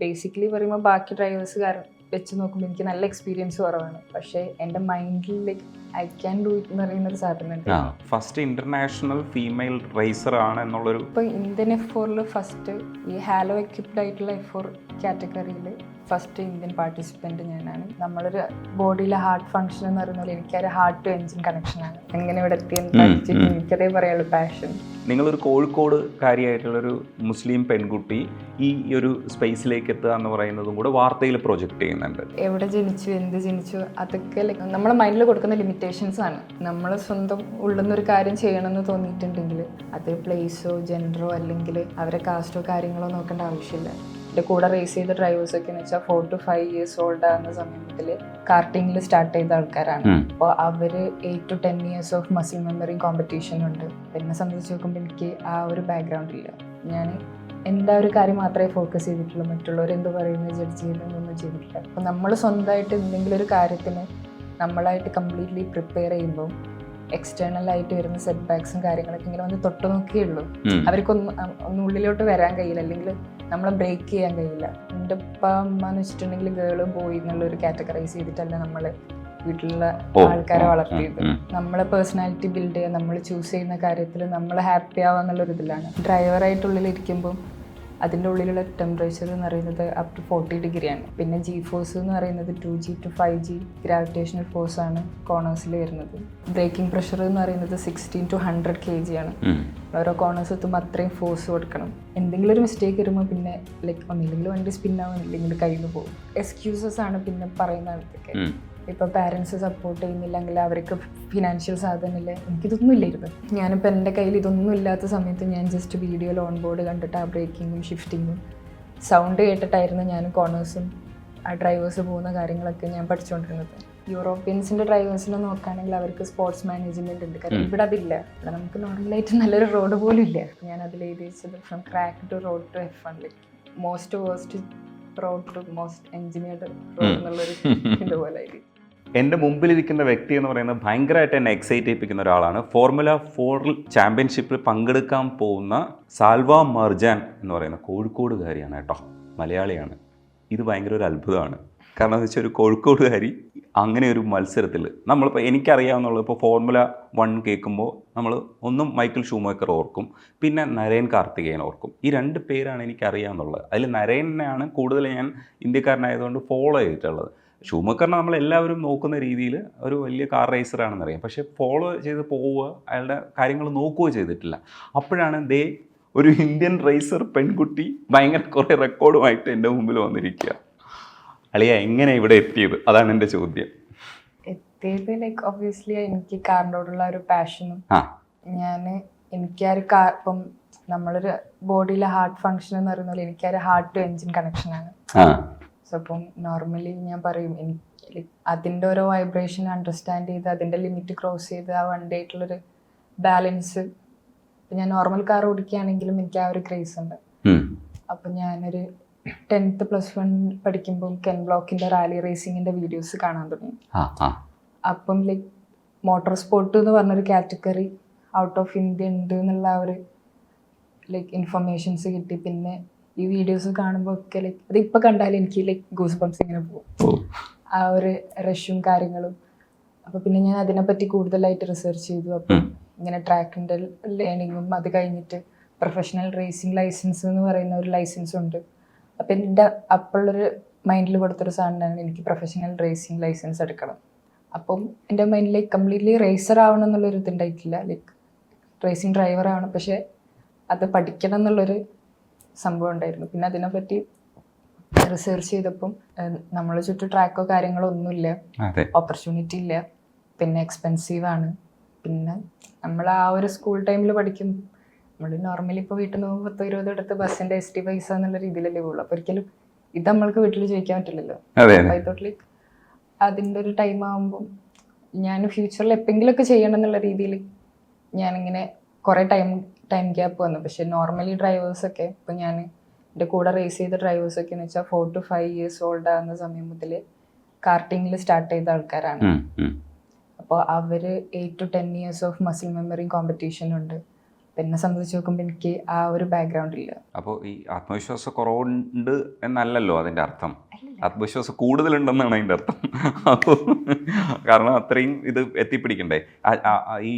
Basically പറയുമ്പോൾ ബാക്കി drivers വെച്ച് നോക്കുമ്പോൾ എനിക്ക് നല്ല എക്സ്പീരിയൻസ് കുറവാണ്. പക്ഷേ എന്റെ മൈൻഡിൽ like I can do it എന്ന് പറയുന്ന ഒരു സാധനമുണ്ട് ഫസ്റ്റ് ഇന്റർനാഷണൽ ഫീമെയിൽ റേസർ ആണ് എന്നുള്ളൊരു ഇപ്പോൾ ഇന്ത്യൻ എഫ് ഫോറിൽ ഫസ്റ്റ് ഈ ഹാലോ എക്യുപ്ഡ് ആയിട്ടുള്ള എഫ് ഫോർ കാറ്റഗറിയിൽ ഫസ്റ്റ് ഇന്ത്യൻ പാർട്ടിസിപ്പന്റ് ഞാനാണ്. നമ്മളൊരു ബോഡിയിലെ ഹാർട്ട് ഫങ്ഷൻ എന്ന് പറയുന്നത് എനിക്കൊരു ഹാർട്ട് ടു എൻജിൻ കണക്ഷനാണ് എങ്ങനെ ഇവിടെ എത്തിയെന്ന് പഠിച്ചിട്ട് എനിക്കതേ പറയുള്ളൂ പാഷൻ നിങ്ങളൊരു കോഴിക്കോട് കാര്യമായിട്ടുള്ളൊരു മുസ്ലിം പെൺകുട്ടി ഈ ഒരു സ്പേസിലേക്ക് എത്തുക എന്ന് പറയുന്നതും കൂടെ വാർത്തയിൽ പ്രൊജക്റ്റ് ചെയ്യുന്നുണ്ട്. എവിടെ ജനിച്ചു എന്ത് ജനിച്ചു അതൊക്കെ നമ്മുടെ മൈൻഡിൽ കൊടുക്കുന്ന ലിമിറ്റേഷൻസ് ആണ്. നമ്മൾ സ്വന്തം ഉള്ളുന്ന ഒരു കാര്യം ചെയ്യണമെന്ന് തോന്നിയിട്ടുണ്ടെങ്കിൽ അത് പ്ലേസോ ജെൻഡറോ അല്ലെങ്കിൽ അവരെ കാസ്റ്റോ കാര്യങ്ങളോ നോക്കേണ്ട ആവശ്യമില്ല. എന്റെ കൂടെ റേസ് ചെയ്ത ഡ്രൈവേഴ്സൊക്കെ എന്ന് വെച്ചാൽ four to five years old ആകുന്ന സമയത്തിൽ കാർട്ടിങ്ങിൽ സ്റ്റാർട്ട് ചെയ്ത ആൾക്കാരാണ്. അപ്പോൾ അവർ eight to ten years of muscle memory competition ഉണ്ട്. എന്നെ സംബന്ധിച്ച് നോക്കുമ്പോൾ എനിക്ക് ആ ഒരു ബാക്ക്ഗ്രൗണ്ട് ഇല്ല. ഞാൻ എന്താ ഒരു കാര്യം മാത്രമേ ഫോക്കസ് ചെയ്തിട്ടുള്ളൂ. മറ്റുള്ളവർ എന്ത് പറയുന്നത് ജഡ്ജ് ചെയ്യുന്നതൊന്നും ചെയ്തിട്ടില്ല. അപ്പോൾ നമ്മൾ സ്വന്തമായിട്ട് എന്തെങ്കിലും ഒരു കാര്യത്തിന് നമ്മളായിട്ട് കംപ്ലീറ്റ്ലി പ്രിപ്പയർ ചെയ്യുമ്പോൾ എക്സ്റ്റേണൽ ആയിട്ട് വരുന്ന സെറ്റ് ബാക്സും കാര്യങ്ങളൊക്കെ ഇങ്ങനെ വന്ന് തൊട്ടു നോക്കിയേ ഉള്ളൂ. അവർക്കൊന്നും ഒന്നുള്ളിലോട്ട് വരാൻ കഴിയില്ല. അല്ലെങ്കിൽ നമ്മളെ ബ്രേക്ക് ചെയ്യാൻ കഴിയില്ല. എന്റെ ഉപ്പ അമ്മ എന്ന് വെച്ചിട്ടുണ്ടെങ്കിൽ ഗേൾ ബോയ് എന്നുള്ള ഒരു കാറ്റഗറൈസ് ചെയ്തിട്ടല്ല നമ്മൾ വീട്ടിലുള്ള ആൾക്കാരെ വളർത്തിയത്. നമ്മളെ പേഴ്സണാലിറ്റി ബിൽഡ് ചെയ്യാൻ നമ്മൾ ചൂസ് ചെയ്യുന്ന കാര്യത്തിൽ നമ്മൾ ഹാപ്പി ആവാന്നുള്ളൊരു ഇതിലാണ് ഇതിലാണ് ഡ്രൈവറായിട്ടുള്ളിലിരിക്കുമ്പോൾ അതിന്റെ ഉള്ളിലുള്ള ടെമ്പറേച്ചർ എന്ന് പറയുന്നത് അപ് ടു ഫോർട്ടി ഡിഗ്രിയാണ് പിന്നെ ജി ഫോഴ്സ് എന്ന് പറയുന്നത് two G two five G gravitational force ആണ് കോണേഴ്സിൽ വരുന്നത്. ബ്രേക്കിംഗ് പ്രഷർ എന്ന് പറയുന്നത് sixteen to hundred K G ആണ് ഓരോ കോണേഴ്സ് എത്തുമ്പോൾ അത്രയും ഫോഴ്സ് കൊടുക്കണം. എന്തെങ്കിലും ഒരു മിസ്റ്റേക്ക് വരുമ്പോൾ പിന്നെ ലൈക്ക് ഒന്നില്ലെങ്കിൽ വണ്ടി സ്പിന്നാവും ഇല്ലെങ്കിൽ കയ്യിൽ നിന്ന് പോകും. എക്സ്ക്യൂസസ് ആണ് പിന്നെ പറയുന്ന ആൾക്കൊക്കെ. ഇപ്പോൾ പാരൻസ് സപ്പോർട്ട് ചെയ്യുന്നില്ലെങ്കിൽ അവർക്ക് ഫിനാൻഷ്യൽ സാധനമില്ല. എനിക്കിതൊന്നും ഇല്ലായിരുന്നു. ഞാനിപ്പോൾ എന്റെ കയ്യിൽ ഇതൊന്നും ഇല്ലാത്ത സമയത്ത് ഞാൻ ജസ്റ്റ് വീഡിയോ ലോൺ ബോർഡ് കണ്ടിട്ട് ആ ബ്രേക്കിങ്ങും ഷിഫ്റ്റിങ്ങും സൗണ്ട് കേട്ടിട്ടായിരുന്നു ഞാൻ കോർണേഴ്സും ആ ഡ്രൈവേഴ്സ് പോകുന്ന കാര്യങ്ങളൊക്കെ ഞാൻ പഠിച്ചുകൊണ്ടിരുന്നത് യൂറോപ്യൻസിന്റെ ഡ്രൈവേഴ്സിനെ നോക്കുകയാണെങ്കിൽ അവർക്ക് സ്പോർട്സ് മാനേജ്മെന്റ് ഉണ്ട്. കാരണം ഇവിടെ അതില്ല. ഇവിടെ നമുക്ക് നോർമലായിട്ട് നല്ലൊരു റോഡ് പോലും ഇല്ല. ഞാൻ അതിൽ എഴുതി വെച്ചത് from track to road to F ആണ് like most waste road to most engineered road എന്നുള്ളൊരു ഇതുപോലെ എന്റെ മുമ്പിലിരിക്കുന്ന വ്യക്തി എന്ന് പറയുന്നത് ഭയങ്കരമായിട്ട് എന്നെ എക്സൈറ്റ് ചെയ്യിപ്പിക്കുന്ന ഒരാളാണ്. ഫോർമുല ഫോറിൽ ചാമ്പ്യൻഷിപ്പിൽ പങ്കെടുക്കാൻ പോകുന്ന സാൽവ മർജാൻ എന്ന് പറയുന്ന കോഴിക്കോടുകാരിയാണ് കേട്ടോ. മലയാളിയാണ്. ഇത് ഭയങ്കര ഒരു അത്ഭുതമാണ്. കാരണം എന്ന് വെച്ചാൽ ഒരു കോഴിക്കോടുകാരി അങ്ങനെ ഒരു മത്സരത്തിൽ നമ്മളിപ്പോൾ എനിക്കറിയാവുന്നുള്ളത് ഇപ്പോൾ ഫോർമുല വൺ കേൾക്കുമ്പോൾ നമ്മൾ ഒന്നും മൈക്കിൾ ഷൂമേക്കർ ഓർക്കും പിന്നെ നരേൻ കാർത്തികേയൻ ഓർക്കും. ഈ രണ്ട് പേരാണ് എനിക്കറിയാവുന്നുള്ളത് അതിൽ നരേനെയാണ് കൂടുതൽ ഞാൻ ഇന്ത്യക്കാരനായതുകൊണ്ട് ഫോളോ ചെയ്തിട്ടുള്ളത്. ഷൂമക്കറിനെ നമ്മളെല്ലാവരും നോക്കുന്ന രീതിയിൽ ഒരു വലിയ കാർ റേസറാണെന്ന് അറിയാം. പക്ഷേ ഫോളോ ചെയ്ത് പോവുക അയാളുടെ കാര്യങ്ങൾ നോക്കുകയോ ചെയ്തിട്ടില്ല. അപ്പോഴാണ് ദേ ഒരു ഇന്ത്യൻ റേസർ പെൺകുട്ടി ഭയങ്കര കുറേ റെക്കോർഡുമായിട്ട് എന്റെ മുമ്പിൽ വന്നിരിക്കുക. അളിയ എങ്ങനെ ഇവിടെ എത്തിയത്? അതാണ് എന്റെ ചോദ്യം. എത്തിയത് ലൈക്ക് ഒബ്വിയസ്ലി എനിക്ക് കാറിനോടുള്ള ഒരു പാഷനും ഞാൻ എനിക്ക് ആ ഒരു കാർ ഇപ്പം നമ്മളൊരു ബോഡിയിലെ ഹാർട്ട് ഫങ്ഷൻ എന്ന് പറയുന്നത് എനിക്ക് ആ ഒരു ഹാർട്ട് ടു എൻജിൻ കണക്ഷനാണ് സോ അപ്പം നോർമലി ഞാൻ പറയും എനിക്ക് അതിന്റെ ഓരോ വൈബ്രേഷൻ അണ്ടർസ്റ്റാൻഡ് ചെയ്ത് അതിന്റെ ലിമിറ്റ് ക്രോസ് ചെയ്ത് ആ വണ്ടി ആയിട്ടുള്ളൊരു ബാലൻസ് ഞാൻ നോർമൽ കാർ ഓടിക്കുകയാണെങ്കിലും എനിക്ക് ആ ഒരു ക്രേസ് ഉണ്ട്. അപ്പം ഞാനൊരു ടെൻത്ത് പ്ലസ് വൺ പഠിക്കുമ്പോൾ കെൻ ബ്ലോക്കിന്റെ റാലി റേസിങ്ങിന്റെ വീഡിയോസ് കാണാൻ തുടങ്ങി. അപ്പം ലൈക്ക് മോട്ടോർ സ്പോർട്ട് എന്ന് പറഞ്ഞൊരു കാറ്റഗറി ഔട്ട് ഓഫ് ഇന്ത്യ ഉണ്ട് എന്നുള്ള ആ ഒരു ലൈക്ക് ഇൻഫർമേഷൻസ് കിട്ടി. പിന്നെ ഈ വീഡിയോസ് കാണുമ്പോൾ ഒക്കെ ലൈക്ക് അത് ഇപ്പം കണ്ടാലും എനിക്ക് ലൈക്ക് ഗൂസ് ബംസ് ഇങ്ങനെ പോകും. ആ ഒരു റഷും കാര്യങ്ങളും. അപ്പോൾ പിന്നെ ഞാൻ അതിനെപ്പറ്റി കൂടുതലായിട്ട് റിസർച്ച് ചെയ്തു. അപ്പം. ഇങ്ങനെ ട്രാക്കിന്റെ ലേണിങ്ങും അത് കഴിഞ്ഞിട്ട് പ്രൊഫഷണൽ റേസിംഗ് ലൈസൻസ് എന്ന് പറയുന്ന ഒരു ലൈസൻസ് ഉണ്ട്. അപ്പം എന്റെ അപ്പോഴൊരു മൈൻഡിൽ കൊടുത്തൊരു സാധനമാണ് എനിക്ക് പ്രൊഫഷണൽ റേസിംഗ് ലൈസൻസ് എടുക്കണം. അപ്പം എന്റെ മൈൻഡിലേക്ക് കംപ്ലീറ്റ്ലി റേസർ ആവണം എന്നുള്ളൊരു ഇതുണ്ടായിട്ടില്ല ലൈക്ക് റേസിംഗ് ഡ്രൈവർ ആവണം. പക്ഷേ അത് പഠിക്കണം എന്നുള്ളൊരു സംഭവം ഉണ്ടായിരുന്നു. പിന്നെ അതിനെപ്പറ്റി റിസർച്ച് ചെയ്തപ്പം നമ്മളെ ചുറ്റും ട്രാക്കോ കാര്യങ്ങളോ ഒന്നുമില്ല. ഓപ്പർച്യൂണിറ്റി ഇല്ല. പിന്നെ എക്സ്പെൻസീവ് ആണ്. പിന്നെ നമ്മൾ ആ ഒരു സ്കൂൾ ടൈമിൽ പഠിക്കും. നമ്മൾ നോർമലി ഇപ്പോൾ വീട്ടിൽ നിന്ന് പത്തോ ഇരുപതോ എടുത്ത് ബസ്സിന്റെ എസ് ടി പൈസ എന്നുള്ള രീതിയിലല്ലേ പോകുള്ളൂ അപ്പോൾ ഒരിക്കലും ഇത് നമ്മൾക്ക് വീട്ടിൽ ചോദിക്കാൻ പറ്റില്ലല്ലോ. ഐ അതിന്റെ ഒരു ടൈം ആകുമ്പം ഞാൻ ഫ്യൂച്ചറിൽ എപ്പോഴെങ്കിലുമൊക്കെ ചെയ്യണം എന്നുള്ള രീതിയിൽ ഞാനിങ്ങനെ കുറേ ടൈം ടൈം ഗ്യാപ്പ് വന്നു. പക്ഷേ നോർമലി ഡ്രൈവേഴ്സൊക്കെ ഇപ്പം ഞാൻ എന്റെ കൂടെ റേസ് ചെയ്ത ഡ്രൈവേഴ്സൊക്കെ എന്ന് വെച്ചാൽ four to five years old ആകുന്ന സമയം മുതൽ കാർട്ടിങ്ങിൽ സ്റ്റാർട്ട് ചെയ്ത ആൾക്കാരാണ്. അപ്പോൾ അവർ eight to ten years of muscle memory competition ഉണ്ട്. എന്നെ സംബന്ധിച്ച് നോക്കുമ്പോൾ എനിക്ക് ആ ഒരു ബാക്ക്ഗ്രൗണ്ട് ഇല്ല. അപ്പോൾ ഈ ആത്മവിശ്വാസ കുറവുണ്ട് എന്നല്ലല്ലോ അതിന്റെ അർത്ഥം. ആത്മവിശ്വാസം കൂടുതലുണ്ടെന്നാണ് അതിന്റെ അർത്ഥം. അപ്പോൾ കാരണം അത്രയും ഇത് എത്തിപ്പിടിക്കണ്ടേ? ഈ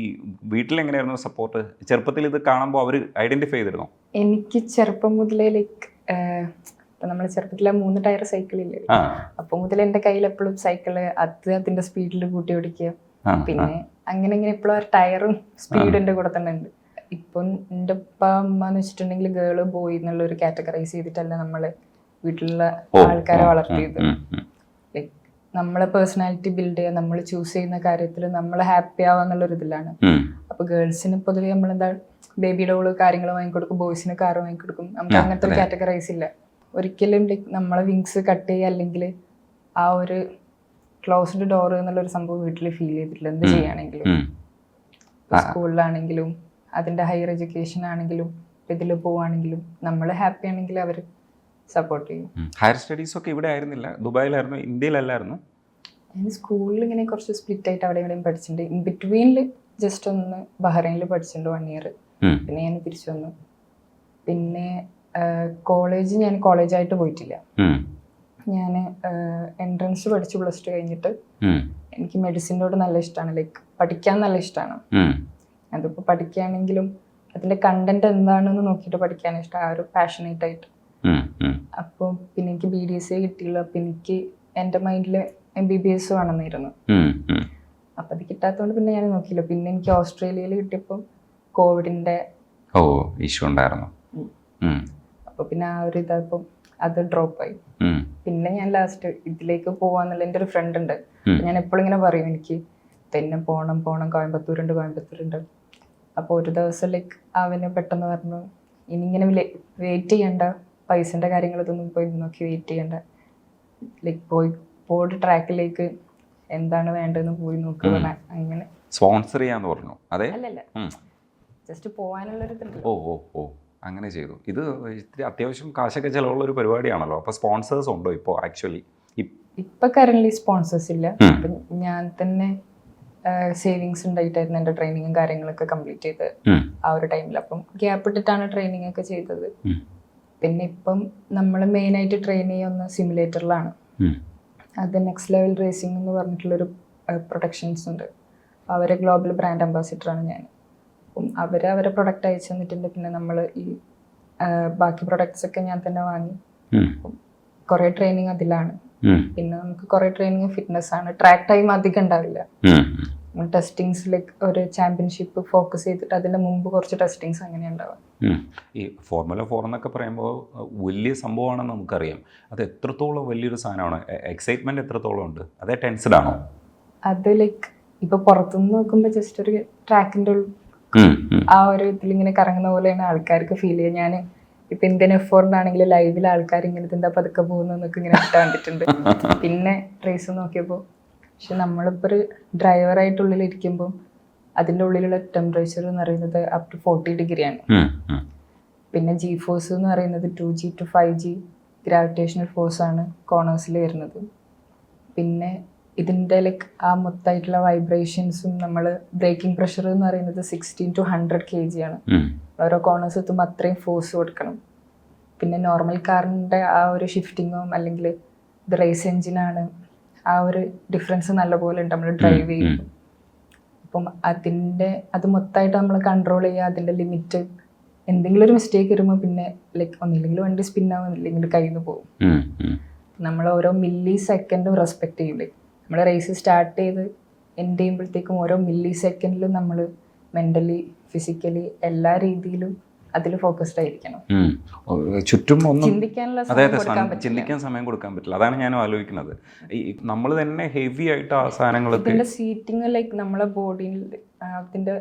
വീട്ടിലെങ്ങനെയായിരുന്നു സപ്പോർട്ട് ചെറുപ്പത്തിൽ ഇത് കാണുമ്പോൾ അവർ ഐഡന്റിഫൈ ചെയ്തിരുന്നു? എനിക്ക് ചെറുപ്പം മുതലേ ലൈക്ക് ഇപ്പം നമ്മൾ ചെറുപ്പത്തിലെ മൂന്ന് ടയർ സൈക്കിൾ ഇല്ലേ? അപ്പം മുതൽ എന്റെ കയ്യിൽ എപ്പോഴും സൈക്കിൾ അത് അതിന്റെ സ്പീഡിൽ കൂട്ടി ഓടിക്കുക. പിന്നെ അങ്ങനെ ഇങ്ങനെ എപ്പോഴും ആ ടയറും സ്പീഡിന്റെ കൂടെ തന്നെ ഉണ്ട്. ഇപ്പം എന്റെ ഉപ്പ അമ്മ എന്ന് വെച്ചിട്ടുണ്ടെങ്കിൽ ഗേൾ ബോയ് എന്നുള്ള ഒരു കാറ്റഗറൈസ് ചെയ്തിട്ടല്ല നമ്മൾ വീട്ടിലുള്ള ആൾക്കാരെ വളർത്തിയത്. ലൈക്ക് നമ്മളെ പേഴ്സണാലിറ്റി ബിൽഡ് ചെയ്യാൻ നമ്മൾ ചൂസ് ചെയ്യുന്ന കാര്യത്തിൽ നമ്മൾ ഹാപ്പി ആവുക എന്നുള്ളൊരു ഇതിലാണ്. ഉം. അപ്പൊ ഗേൾസിന് പൊതുവെ നമ്മളെന്താ ബേബി ഡോൾ കാര്യങ്ങൾ വാങ്ങിക്കൊടുക്കും ബോയ്സിന് കാർ വാങ്ങിക്കൊടുക്കും. നമുക്ക് അങ്ങനത്തെ ഒരു കാറ്റഗറൈസ് ഇല്ല. ഒരിക്കലും ലൈക്ക് നമ്മളെ വിങ്സ് കട്ട് ചെയ്യുക അല്ലെങ്കിൽ ആ ഒരു ക്ലോസ്ഡ് ഡോർ എന്നുള്ള ഒരു സംഭവം വീട്ടിൽ ഫീൽ ചെയ്തിട്ടില്ല. എന്ത്. ചെയ്യുകയാണെങ്കിലും. സ്കൂളിലാണെങ്കിലും അതിന്റെ ഹയർ എഡ്യൂക്കേഷൻ ആണെങ്കിലും ഇതിൽ പോവാണെങ്കിലും നമ്മൾ ഹാപ്പി ആണെങ്കിൽ അവർ സപ്പോർട്ട് ചെയ്യും. ഹയർ സ്റ്റഡീസ് ഒക്കെ ഇവിടെ ആയിരുന്നില്ല. ദുബായിലായിരുന്നു ഇന്ത്യയിലല്ലായിരുന്നു. ഞാൻ സ്കൂളിൽ ഇങ്ങനെ കുറച്ച് സ്പ്ലിറ്റ് ആയിട്ട് അവിടെ ഇവിടെയും പഠിച്ചിട്ടുണ്ട്. ഇൻ ബിറ്റ്വീനിൽ ജസ്റ്റ് ഒന്ന് ബഹ്റൈനിൽ പഠിച്ചിട്ടുണ്ട് വൺ ഇയർ പിന്നെ ഞാൻ തിരിച്ചു വന്നു. പിന്നെ കോളേജ് ഞാൻ കോളേജായിട്ട് പോയിട്ടില്ല. ഞാൻ എൻട്രൻസ് പഠിച്ചു പ്ലസ് ടു കഴിഞ്ഞിട്ട് എനിക്ക് മെഡിസിനോട് നല്ല ഇഷ്ടമാണ് ലൈക്ക് പഠിക്കാൻ നല്ല ഇഷ്ടമാണ്. അതിപ്പോൾ പഠിക്കുകയാണെങ്കിലും അതിന്റെ കണ്ടന്റ് എന്താണെന്ന് നോക്കിയിട്ട് പഠിക്കാൻ ഇഷ്ടം. ആ ഒരു പാഷനേറ്റ് ആയിട്ട്. അപ്പോൾ പിന്നെ എനിക്ക് ബി ഡി എസ് കിട്ടിയില്ല അപ്പം എനിക്ക് എന്റെ മൈൻഡിൽ എം ബി ബി എസ് വേണമെന്നായിരുന്നു. അപ്പം അത് കിട്ടാത്തതുകൊണ്ട് പിന്നെ ഞാൻ നോക്കിയില്ല. പിന്നെ എനിക്ക് ഓസ്ട്രേലിയയിൽ കിട്ടിയപ്പോ കോവിഡിന്റെ ഓ ഇഷ്യൂ ഉണ്ടായിരുന്നു. അപ്പോൾ പിന്നെ ആ ഒരു ഇതായപ്പം അത് ഡ്രോപ്പ് ആയി. പിന്നെ ഞാൻ ലാസ്റ്റ് ഇതിലേക്ക് പോവാന്നുള്ള എന്റെ ഒരു ഫ്രണ്ട് ഉണ്ട്. ഞാൻ എപ്പോഴും ഇങ്ങനെ പറയും എനിക്ക് തന്നെ പോണം പോണം കോയമ്പത്തൂരുണ്ട് കോയമ്പത്തൂരുണ്ട്. അപ്പോൾ ഒരു ദിവസം ലൈക്ക് അവന് പെട്ടെന്ന് പറഞ്ഞു ഇനി ഇങ്ങനെ വെയിറ്റ് ചെയ്യണ്ട. പൈസന്റെ കാര്യങ്ങൾ ഇതൊന്നും പോയി നോക്കി വെയിറ്റ് ചെയ്യണ്ട. ലൈക്ക് പോയി പോയിട്ട് ട്രാക്കിലേക്ക് എന്താണ് വേണ്ടതെന്ന് പോയി നോക്കുക അങ്ങനെ. സ്പോൺസർ ചെയ്യാന്ന് പറഞ്ഞു. അതെ? അല്ലല്ല. ജസ്റ്റ് പോവാനുള്ളൊരു ഓ ഓ ഓ. അങ്ങനെ ചെയ്തു. ഇത് ഇത്തിരി അത്യാവശ്യം കാശൊക്കെ ചിലവുള്ള ഒരു പരിപാടിയാണല്ലോ. അപ്പോൾ സ്പോൺസേഴ്സ് ഉണ്ടോ ഇപ്പോൾ ആക്ച്വലി ഇപ്പൊ കറന്റ് സ്പോൺസേഴ്സ് ഇല്ല. ഞാൻ തന്നെ സേവിങ്സ് ഉണ്ടായിട്ടായിരുന്നു എന്റെ ട്രെയിനിങ്ങും കാര്യങ്ങളൊക്കെ കംപ്ലീറ്റ് ചെയ്തത് ആ ഒരു ടൈമിൽ അപ്പം ഗ്യാപ്പ് ഇട്ടിട്ടാണ് ട്രെയിനിങ് ഒക്കെ ചെയ്തത്. പിന്നെ ഇപ്പം നമ്മൾ മെയിൻ ആയിട്ട് ട്രെയിൻ ചെയ്യുന്ന സിമുലേറ്ററിലാണ് അത് നെക്സ്റ്റ് ലെവൽ റേസിംഗ് എന്ന് പറഞ്ഞിട്ടുള്ളൊരു പ്രൊഡക്ഷൻസ് ഉണ്ട്. അവരെ ഗ്ലോബൽ ബ്രാൻഡ് അംബാസിഡറാണ് ഞാൻ. അപ്പം അവർ അവരെ പ്രൊഡക്റ്റ് അയച്ചു തന്നിട്ടുണ്ട്. പിന്നെ നമ്മൾ ഈ ബാക്കി പ്രൊഡക്ട്സ് ഒക്കെ ഞാൻ തന്നെ വാങ്ങി. കുറേ ട്രെയിനിങ് അതിലാണ്. പിന്നെ നമുക്ക് കുറെ ട്രെയിനിങ് ഫിറ്റ്നസ് ആണ്. ട്രാക്ക് ടൈം അധികം ഉണ്ടാവില്ല. ടെസ്റ്റിങ്സിലേക്ക് ഒരു ചാമ്പ്യൻഷിപ്പ് ഫോക്കസ് ചെയ്തിട്ട് അതിന്റെ മുമ്പ് കുറച്ച് ടെസ്റ്റിങ്സ് അങ്ങനെ ഉണ്ടാവും. ഈ ഫോർമുല ഫോർ എന്നൊക്കെ പറയുമ്പോൾ വലിയ സംഭവമാണെന്ന് നമുക്കറിയാം. അത് എത്രത്തോളം വലിയൊരു സാധനമാണ്? എക്സൈറ്റ്മെന്റ് എത്രത്തോളം ഉണ്ട്? അതേ ടെൻസ്ഡ് ആണോ? അത് ലൈക്ക് ഇപ്പൊ പുറത്തുനിന്ന് നോക്കുമ്പോൾ ജസ്റ്റ് ഒരു ട്രാക്കിന്റെ ആ ഒരു ഇതിൽ ഇങ്ങനെ കറങ്ങുന്ന പോലെയാണ് ആൾക്കാർക്ക് ഫീൽ ചെയ്യുക. ഞാൻ ഇപ്പൊ ഇന്ത്യൻ എഫോർഡാണെങ്കിൽ ലൈവിൽ ആൾക്കാർ ഇങ്ങനെ എന്താ പതുക്കെ പോകുന്നൊക്കെ ഇങ്ങനെ കണ്ടിട്ടുണ്ട്. പിന്നെ റേസ് നോക്കിയപ്പോൾ പക്ഷെ നമ്മളിപ്പോൾ ഒരു ഡ്രൈവറായിട്ടുള്ളിൽ ഇരിക്കുമ്പോൾ അതിന്റെ ഉള്ളിലുള്ള ടെമ്പറേച്ചർ എന്ന് പറയുന്നത് അപ് ടു ഫോർട്ടി ഡിഗ്രിയാണ് പിന്നെ ജി ഫോഴ്സ് എന്ന് പറയുന്നത് two G two five G gravitational force ആണ് കോണേഴ്സിൽ വരുന്നത്. പിന്നെ ഇതിന്റെ ലൈക്ക് ആ മൊത്തമായിട്ടുള്ള വൈബ്രേഷൻസും നമ്മൾ ബ്രേക്കിംഗ് പ്രഷർ എന്ന് പറയുന്നത് sixteen to hundred K G ആണ് ഓരോ കോണേഴ്സ് എത്തുമ്പോൾ അത്രയും ഫോഴ്സ് കൊടുക്കണം. പിന്നെ നോർമൽ കാറിന്റെ ആ ഒരു ഷിഫ്റ്റിങ്ങും അല്ലെങ്കിൽ ഇത് റേസ് എഞ്ചിനാണ് ആ ഒരു ഡിഫറൻസ് നല്ലപോലെ ഉണ്ട്. നമ്മൾ ഡ്രൈവ് ചെയ്യുമ്പോൾ അപ്പം അതിന്റെ അത് മൊത്തമായിട്ട് നമ്മൾ കൺട്രോൾ ചെയ്യുക. അതിന്റെ ലിമിറ്റ് എന്തെങ്കിലും ഒരു മിസ്റ്റേക്ക് വരുമ്പോൾ പിന്നെ ലൈക്ക് ഒന്നില്ലെങ്കിൽ വണ്ടി സ്പിന്നാവും ഇല്ലെങ്കിൽ കയ്യിൽ നിന്ന് പോകും നമ്മൾ ഓരോ മില്ലി സെക്കൻഡും റെസ്പെക്ട് ചെയ്യില്ലേ നമ്മൾ റേസ് സ്റ്റാർട്ട് ചെയ്ത് എൻഡ് ചെയ്യുമ്പോഴത്തേക്കും ഓരോ മില്ലി സെക്കൻഡിലും നമ്മൾ മെന്റലി ഫിസിക്കലി എല്ലാ രീതിയിലും അതിൽ ഫോക്കസ്ഡ് ആയിരിക്കണം. ചുറ്റും ഒന്നും ചിന്തിക്കാനുള്ള ചിന്തിക്കാൻ സമയം കൊടുക്കാൻ പറ്റില്ല. അതാണ് ഞാൻ ആലോചിക്കുന്നത്. ഈ നമ്മൾ തന്നെ ഹെവി ആയിട്ട് ആ സാധനങ്ങളൊക്കെ ഇതിന്റെ സീറ്റിംഗ് ലൈക്ക് നമ്മളെ ബോഡിയിൽ അതിന്റെ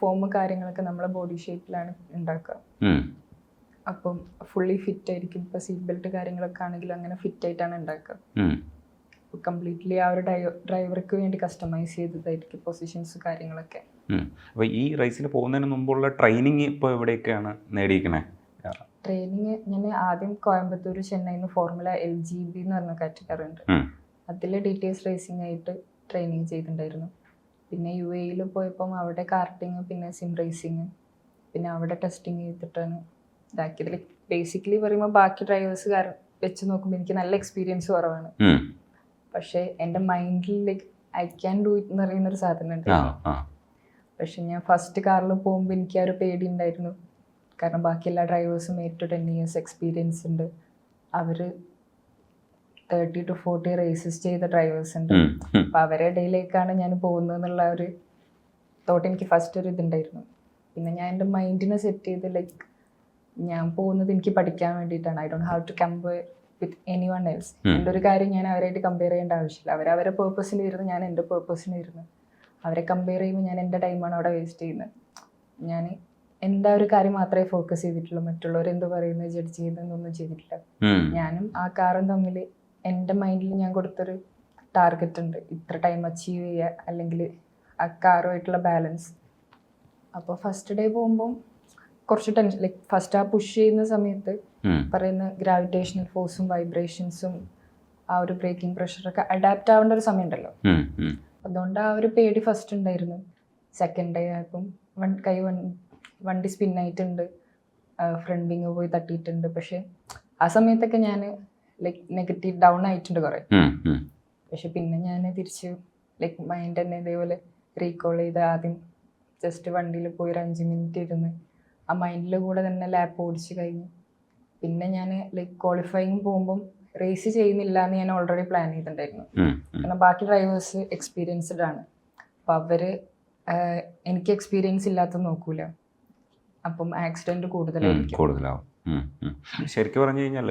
ഫോം കാര്യങ്ങളൊക്കെ നമ്മളെ ബോഡി ഷേപ്പിലാണ് ഉണ്ടാക്കുക. അപ്പം ഫുള്ളി ഫിറ്റ് ആയിരിക്കും. ഇപ്പൊ സീറ്റ് ബെൽറ്റ് കാര്യങ്ങളൊക്കെ ആണെങ്കിലും അങ്ങനെ ഫിറ്റ് ആയിട്ടാണ് ഉണ്ടാക്കുക. കംപ്ലീറ്റ്ലി ആ ഒരു ഡ്രൈവർക്ക് വേണ്ടി കസ്റ്റമൈസ് ചെയ്തതായിരിക്കും പൊസിഷൻസ് കാര്യങ്ങളൊക്കെ. അപ്പോൾ അപ്പൊ ഈ റേസിൽ പോകുന്നതിന് മുമ്പുള്ള ട്രെയിനിങ് ഇപ്പോൾ എവിടെയൊക്കെയാണ് നേടിയിരിക്കണേ? ട്രെയിനിങ് ഞാൻ ആദ്യം കോയമ്പത്തൂർ ചെന്നൈയിൽ നിന്ന് ഫോർമുല എൽ ജി ബി എന്ന് പറഞ്ഞ കാറ്റഗറി ഉണ്ട് അതിൽ ഡീറ്റെയിൽസ് റേസിംഗ് ആയിട്ട് ട്രെയിനിങ് ചെയ്തിട്ടുണ്ടായിരുന്നു. പിന്നെ യു എയിൽ പോയപ്പം അവിടെ കാർട്ടിങ് പിന്നെ സിം റേസിങ് പിന്നെ അവിടെ ടെസ്റ്റിങ് ചെയ്തിട്ടാണ് ഇതാക്കിയത്. ബേസിക്കലി പറയുമ്പോൾ ബാക്കി ഡ്രൈവേഴ്സ് വെച്ച് നോക്കുമ്പോൾ എനിക്ക് നല്ല എക്സ്പീരിയൻസ് കുറവാണ്. പക്ഷേ എന്റെ മൈൻഡിൽ like I can do it എന്ന് പറയുന്ന ഒരു സാധനം ഉണ്ട് ആ ആ. പക്ഷെ ഞാൻ ഫസ്റ്റ് കാറിൽ പോകുമ്പോൾ എനിക്ക് ആ ഒരു പേടി ഉണ്ടായിരുന്നു. കാരണം ബാക്കി എല്ലാ ഡ്രൈവേഴ്സും eight to ten years experience ഉണ്ട്. അവർ തേർട്ടി ടു ഫോർട്ടി റേസസ് ചെയ്ത ഡ്രൈവേഴ്സ് ഉണ്ട്. അപ്പൊ. അവരുടെ ഇടയിലേക്കാണ് ഞാൻ പോകുന്നത് എന്നുള്ള ഒരു തോട്ട് എനിക്ക് ഫസ്റ്റ് ഒരു ഇതുണ്ടായിരുന്നു. പിന്നെ ഞാൻ എന്റെ മൈൻഡിനെ സെറ്റ് ചെയ്ത് ലൈക്ക് ഞാൻ പോകുന്നത് എനിക്ക് പഠിക്കാൻ വേണ്ടിയിട്ടാണ്. I don't have to compare with any one else. എന്റെ ഒരു കാര്യം ഞാൻ അവരായിട്ട് കമ്പയർ ചെയ്യേണ്ട ആവശ്യമില്ല. അവർ അവരെ പേർപ്പസിന് ഇരുന്ന് ഞാൻ എന്റെ പേർപ്പസിന് ഇരുന്ന് അവരെ കമ്പയർ ചെയ്യുമ്പോൾ ഞാൻ എന്റെ ടൈമാണ് അവിടെ വേസ്റ്റ് ചെയ്യുന്നത്. ഞാൻ എന്റെ ഒരു കാര്യം മാത്രമേ ഫോക്കസ് ചെയ്തിട്ടുള്ളൂ. മറ്റുള്ളവർ എന്ത് പറയുന്നത് ജഡ്ജ് ചെയ്യുന്നതെന്നൊന്നും ചെയ്തിട്ടില്ല. ഞാനും ആ കാറും തമ്മിൽ എന്റെ മൈൻഡിൽ ഞാൻ കൊടുത്തൊരു ടാർഗറ്റ് ഉണ്ട്. ഇത്ര ടൈം അച്ചീവ് ചെയ്യുക അല്ലെങ്കിൽ ആ കാറുമായിട്ടുള്ള ബാലൻസ് അപ്പോൾ ഫസ്റ്റ് ഡേ പോകുമ്പം കുറച്ച് ടെൻഷൻ ലൈക്ക് ഫസ്റ്റ് ആ പുഷ് ചെയ്യുന്ന സമയത്ത്. പറയുന്ന ഗ്രാവിറ്റേഷണൽ ഫോഴ്സും വൈബ്രേഷൻസും ആ ഒരു ബ്രേക്കിംഗ് പ്രഷറൊക്കെ അഡാപ്റ്റ് ആവേണ്ട ഒരു സമയമുണ്ടല്ലോ. അതുകൊണ്ട് ആ ഒരു പേടി ഫസ്റ്റ് ഉണ്ടായിരുന്നു സെക്കൻഡ് ഡേ ആയപ്പം വൺ കൈ വൺ വണ്ടി സ്പിന്നായിട്ടുണ്ട് ഫ്രണ്ട് വിങ് പോയി തട്ടിയിട്ടുണ്ട് പക്ഷെ ആ സമയത്തൊക്കെ ഞാൻ ലൈക്ക് നെഗറ്റീവ് ഡൗൺ ആയിട്ടുണ്ട് കുറേ. പക്ഷെ പിന്നെ ഞാൻ തിരിച്ച് ലൈക്ക് മൈൻഡ് തന്നെ ഇതേപോലെ റീകോൾ ചെയ്ത് ആദ്യം ജസ്റ്റ് വണ്ടിയിൽ പോയി ഒരു അഞ്ച് മിനിറ്റ് ഇരുന്ന് ആ മൈൻഡിൽ കൂടെ തന്നെ ലാപ്പ് ഓടിച്ച് കഴിഞ്ഞു. പിന്നെ ഞാൻ ലൈക്ക് ക്വാളിഫയിങ് പോകുമ്പം റേസ് ചെയ്യുന്നില്ല എന്ന് ഞാൻ ഓൾറെഡി പ്ലാൻ ചെയ്തിട്ടുണ്ടായിരുന്നു. കാരണം ബാക്കി ഡ്രൈവേഴ്സ് എക്സ്പീരിയൻസ്ഡ് ആണ്. അപ്പം അവർ എനിക്ക് എക്സ്പീരിയൻസ് ഇല്ലാത്ത നോക്കൂല. അപ്പം ആക്സിഡന്റ് കൂടുതലായിരിക്കും. കൂടുതലാവും. ശരിക്കും പറഞ്ഞു കഴിഞ്ഞാൽ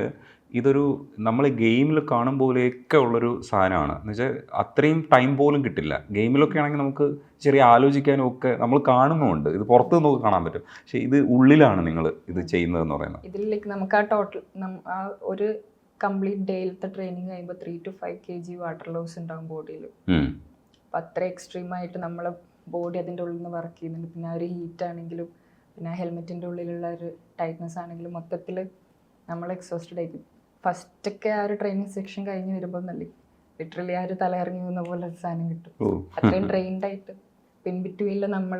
ഇതൊരു നമ്മൾ ഗെയിമിൽ കാണും പോലെയൊക്കെ ഉള്ളൊരു സാധനമാണ്. എന്ന് വെച്ചാൽ അത്രയും ടൈം പോലും കിട്ടില്ല. ഗെയിമിലൊക്കെ ആണെങ്കിൽ നമുക്ക് ചെറിയ ആലോചിക്കാനും ഒക്കെ നമ്മൾ കാണുന്നുമുണ്ട്. ഇത് പുറത്ത് നമുക്ക് കാണാൻ പറ്റും. പക്ഷേ ഇത് ഉള്ളിലാണ് നിങ്ങൾ ഇത് ചെയ്യുന്നതെന്ന് പറയുന്നത്. ഇതിലേക്ക് നമുക്ക് ആ ടോട്ടൽ ഒരു കംപ്ലീറ്റ് ഡേയിലത്തെ ട്രെയിനിങ് കഴിയുമ്പോൾ three two five K G water loss ഉണ്ടാവും ബോഡിയിൽ അപ്പം അത്ര എക്സ്ട്രീം ആയിട്ട് നമ്മളെ ബോഡി അതിന്റെ ഉള്ളിൽ നിന്ന് വർക്ക് ചെയ്യുന്നുണ്ട്. പിന്നെ ആ ഒരു ഹീറ്റ് ആണെങ്കിലും പിന്നെ ആ ഹെൽമെറ്റിന്റെ ഉള്ളിലുള്ള ഒരു ടൈറ്റ്നസ് ആണെങ്കിലും മൊത്തത്തിൽ നമ്മൾ എക്സോസ്റ്റഡ് ആയിരിക്കും. ഫസ്റ്റൊക്കെ ആ ഒരു ട്രെയിനിങ് സെക്ഷൻ കഴിഞ്ഞ് വരുമ്പോൾ നല്ല ലിറ്ററലി ആ ഒരു തല ഇറങ്ങി വന്ന പോലെ ഒരു സാധനം കിട്ടും. അത്രയും ട്രെയിൻഡ് ആയിട്ട്. പിൻ ബിറ്റ്വീനിൽ നമ്മൾ